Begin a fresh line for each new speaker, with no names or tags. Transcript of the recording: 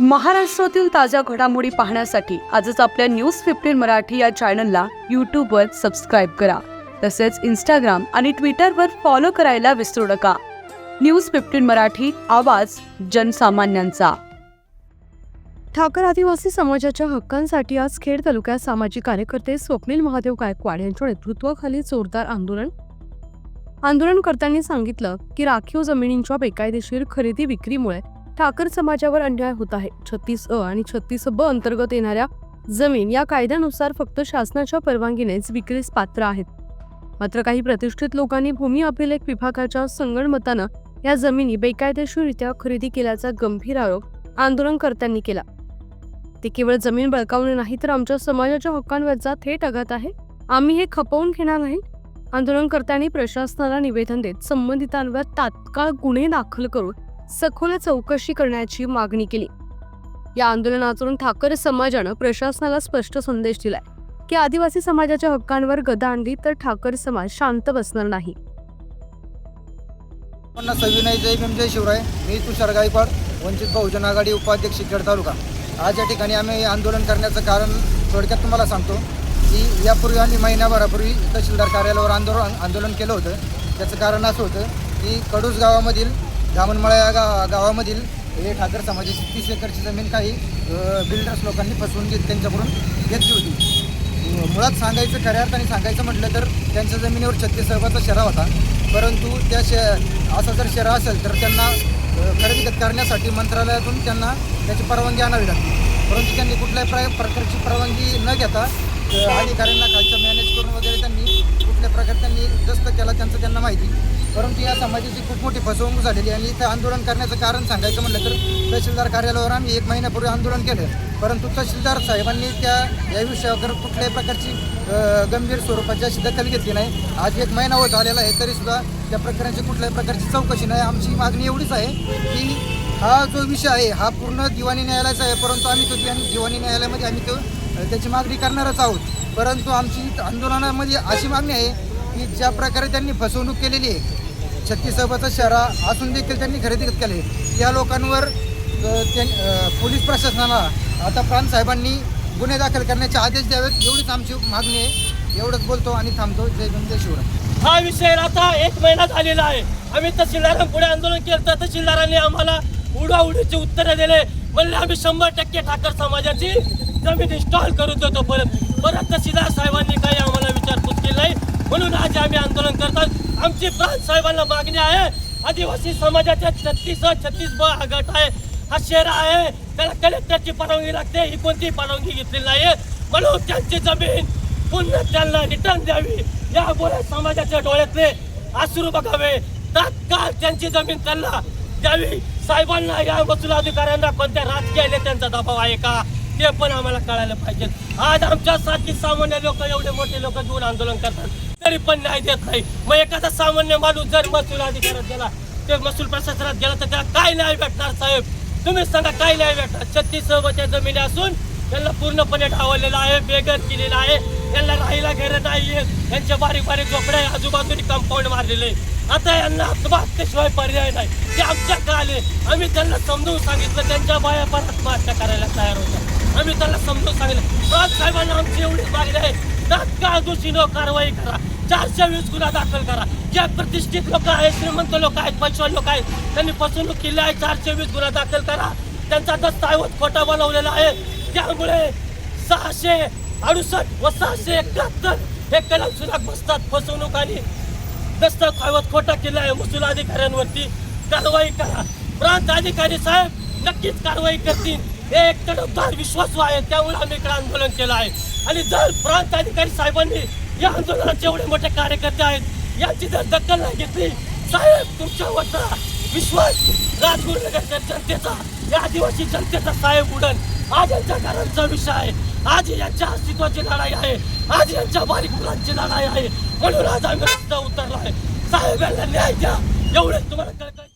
महाराष्ट्रातील ताज्या घडामोडी पाहण्यासाठी आजच आपल्या न्यूज फिफ्टीन मराठी या चॅनलला यूट्यूबवर सबस्क्राईब करा. तसेच इंस्टाग्राम आणि ट्विटरवर फॉलो करायला विसरू नका. न्यूज फिफ्टीन मराठी आवाज जनसामान्यांचा.
ठाकर आदिवासी समाजाच्या हक्कांसाठी आज खेड तालुक्यात सामाजिक कार्यकर्ते स्वप्नील महादेव गायकवाड यांच्या नेतृत्वाखाली जोरदार आंदोलन. आंदोलनकर्त्यांनी सांगितलं की राखीव जमिनींच्या बेकायदेशीर खरेदी विक्रीमुळे ठाकर समाजावर अन्याय होत आहे. छत्तीस अ आणि छत्तीस ब अंतर्गत येणाऱ्या जमीन या कायद्यानुसार फक्त शासनाच्या परवानगीनेच विक्रीस पात्र आहेत. मात्र काही प्रतिष्ठित लोकांनी भूमी अभिलेख विभागाच्या संगणमतानं या जमिनी बेकायदेशीररित्या खरेदी केल्याचा गंभीर आरोप आंदोलनकर्त्यांनी केला. ते केवळ जमीन बळकावणे नाही तर आमच्या समाजाच्या हक्कांवरचा थेट आघात आहे. आम्ही हे खपवून घेणार नाही. आंदोलनकर्त्यांनी प्रशासनाला निवेदन देत संबंधितांवर तात्काळ गुन्हे दाखल करून सखोल चौकशी करण्याची मागणी केली. या आंदोलनातून ठाकर समाजानं प्रशासनाला स्पष्ट संदेश दिलाय की आदिवासी समाजाच्या हक्कांवर गदा आणली तर ठाकर समाज शांत बसणार नाही.
सविनय जय भीम जय शिवराय. मी तुषार गायकवाड वंचित बहुजन आघाडी उपाध्यक्ष खेड तालुका. आज या ठिकाणी आम्ही आंदोलन करण्याचं कारण थोडक्यात तुम्हाला सांगतो की यापूर्वी आम्ही महिन्याभरापूर्वी तहसीलदार कार्यालयावर आंदोलन आंदोलन केलं होतं. त्याचं कारण असं होतं की कडूस गावामधील धामणमळा या गा गावामधील हे ठाकर समाजाची तीस एकरची जमीन काही बिल्डर्स लोकांनी फसवून घेत त्यांच्याकडून घेतली होती. मुळात सांगायचं खऱ्या अर्थाने सांगायचं म्हटलं तर त्यांच्या जमिनीवर छत्तीस सर्वाचा शेरा होता. परंतु त्या शे असा जर शेरा असेल तर त्यांना खरेदी करण्यासाठी मंत्रालयातून त्यांना त्याची परवानगी आणावी लागते. परंतु त्यांनी कुठल्याही प्र प्रकारची परवानगी न घेता अधिकाऱ्यांना खालचं मॅनेज करून वगैरे त्यांनी कुठल्या प्रकारे त्यांनी दस्त केला त्यांचं त्यांना माहिती. परंतु या समाजाची खूप मोठी फसवणूक झालेली आणि इथं आंदोलन करण्याचं कारण सांगायचं म्हटलं तर तहसीलदार कार्यालयावर आम्ही एक महिन्यापूर्वी आंदोलन केलं. परंतु तहसीलदार साहेबांनी त्या या विषयावर कुठल्याही प्रकारची गंभीर स्वरूपाची अशी दखल घेतली नाही. आज एक महिना होत आलेला आहे तरीसुद्धा त्या प्रकरणाची कुठल्याही प्रकारची चौकशी नाही. आमची मागणी एवढीच आहे की हा जो विषय आहे हा पूर्ण दिवाणी न्यायालयाचा आहे परंतु आम्ही तो दिवाणी न्यायालयामध्ये आम्ही तो त्याची मागणी करणारच आहोत. परंतु आमची आंदोलनामध्ये अशी मागणी आहे की ज्या प्रकारे त्यांनी फसवणूक केलेली आहे छत्तीसोबतच शहरा असून देखील त्यांनी खरेदी केले? त्या लोकांवर त्यां- पोलीस प्रशासनाला आता प्राण साहेबांनी गुन्हे दाखल करण्याचे आदेश द्यावेत एवढीच आमची मागणी आहे. एवढंच बोलतो आणि थांबतो. जय भीम जय शिवराय.
हा विषय आता एक महिना झालेला आहे. आम्ही तहसीलदारांपुढे आंदोलन केलं तर तहसीलदारांनी आम्हाला उडाउडीची उत्तरं दिले. म्हणले आम्ही शंभर टक्के ठाकर समाजाची जमीन इन्स्टॉल करून देतो परत. परत तहसीलदार साहेबांनी काही म्हणून आज आम्ही आंदोलन करतात. आमची प्रांत साहेबांना मागणी आहे. आदिवासी समाजाच्या छत्तीस छत्तीस ब हा गट आहे. हा शेरा आहे. त्याला कलेक्टरची परवानगी लागते. ही कोणतीही परवानगी घेतली नाही म्हणून त्यांची जमीन पुन्हा त्यांना रिटर्न द्यावी. या गोऱ्या समाजाच्या डोळ्यातले अश्रू बघावे. तात्काळ त्यांची जमीन त्यांना द्यावी. साहेबांना या वसूल अधिकाऱ्यांना कोणत्या राजकीय नेत्यांचा दबाव आहे का? ते पण आम्हाला कळायला पाहिजे. आज आमच्यासारखी सामान्य लोक एवढे मोठे लोक घेऊन आंदोलन करतात. तरी पण नाही देत नाही. मग एखादा सामान्य माणूस जर महसूल अधिकारात गेला ते महसूल प्रशासनात गेला तर त्याला काय न्याय भेटणार साहेब? तुम्ही सांगा काय न्याय भेटणार? छत्तीस सोबतच्या जमिनी असून त्यांना पूर्णपणे डावललेलं आहे बेघर केलेलं आहे. त्यांना राहायला घर नाही यांच्या बारीक बारीक झोपड्या आजूबाजूने कंपाऊंड मारलेले आता यांना आत्महत्येशिवाय पर्याय नाही. ते आमच्या काले आम्ही त्यांना समजून सांगितलं त्यांच्या बाया पण आत्महत्या करायला तयार होत्या. आम्ही त्यांना समजून सांगितलं. राज साहेबांना आमची एवढीच मागणी आहे. तात्काळ दोषीनं कारवाई करा? चारशे वीस गुन्हा दाखल करा. ज्या प्रतिष्ठित लोक आहेत श्रीमंत लोक आहेत पैशवान लोक आहेत त्यांनी फसवणूक केली आहे चारशे वीस गुन्हा दाखल करा. त्यांचा दस्तावेज खोटा बनवलेला आहे. त्यामुळे सहाशे अडुसष्ट व सहाशे एकाहत्तर हे कलम सुद्धा बसतात. फसवणूक आणि दस्तावेज खोटा केला आहे महसूल अधिकाऱ्यांवरती. कारवाई करा. प्रांत अधिकारी साहेब नक्कीच कारवाई करतील. हे एक तडफदार विश्वासू आहे त्यामुळे आम्ही इकडे आंदोलन केलं आहे. आणि जर प्रांत अधिकारी साहेबांनी या आंदोलनाचे एवढे मोठे कार्यकर्ते आहेत यांची जर दखल नाही घेतली साहेब तुमच्यावरचा विश्वास राजगुरुनगरच्या जनतेचा या आदिवासी जनतेचा साहेब उडन. आज यांच्या घरांचा विषय आहे. आज यांच्या अस्तित्वाची लढाई आहे. आज यांच्या बारीक मुलांची लढाई आहे. म्हणून आज आम्ही रस्ता उतरला आहे. साहेब यांना न्याय द्या. एवढेच तुम्हाला कळकळ